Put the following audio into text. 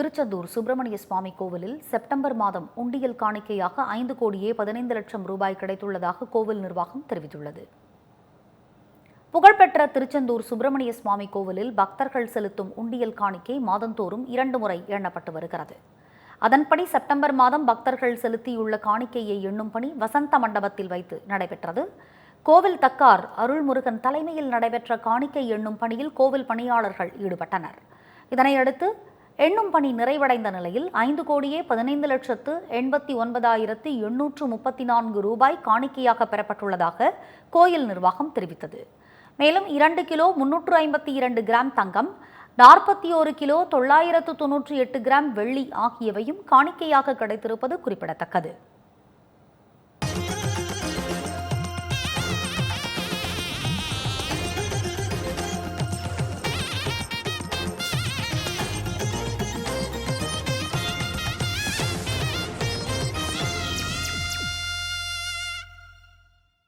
திருச்செந்தூர் சுப்பிரமணிய சுவாமி கோவிலில் செப்டம்பர் மாதம் உண்டியல் காணிக்கையாக ஐந்து கோடியே பதினைந்து லட்சம் ரூபாய் கிடைத்துள்ளதாக கோவில் நிர்வாகம் தெரிவித்துள்ளது. புகழ்பெற்ற திருச்செந்தூர் சுப்பிரமணிய சுவாமி கோவிலில் பக்தர்கள் செலுத்தும் உண்டியல் காணிக்கை மாதந்தோறும் இரண்டு முறை எண்ணப்பட்டு வருகிறது. அதன்படி செப்டம்பர் மாதம் பக்தர்கள் செலுத்தியுள்ள காணிக்கையை எண்ணும் பணி வசந்த மண்டபத்தில் வைத்து நடைபெற்றது. கோவில் தக்கார் அருள்முருகன் தலைமையில் நடைபெற்ற காணிக்கை எண்ணும் பணியில் கோவில் பணியாளர்கள் ஈடுபட்டனர். இதனையடுத்து எண்ணும் பணி நிறைவடைந்த நிலையில் ஐந்து கோடியே பதினைந்து லட்சத்து எண்பத்தி ஒன்பதாயிரத்து எண்ணூற்று முப்பத்தி நான்கு ரூபாய் காணிக்கையாக பெறப்பட்டுள்ளதாக கோயில் நிர்வாகம் தெரிவித்தது. மேலும் இரண்டு கிலோ முன்னூற்று ஐம்பத்தி இரண்டு கிராம் தங்கம் நாற்பத்தி ஒரு கிலோ தொள்ளாயிரத்து தொன்னூற்றி எட்டு கிராம் வெள்ளி ஆகியவையும் காணிக்கையாக கிடைத்திருப்பது குறிப்பிடத்தக்கது.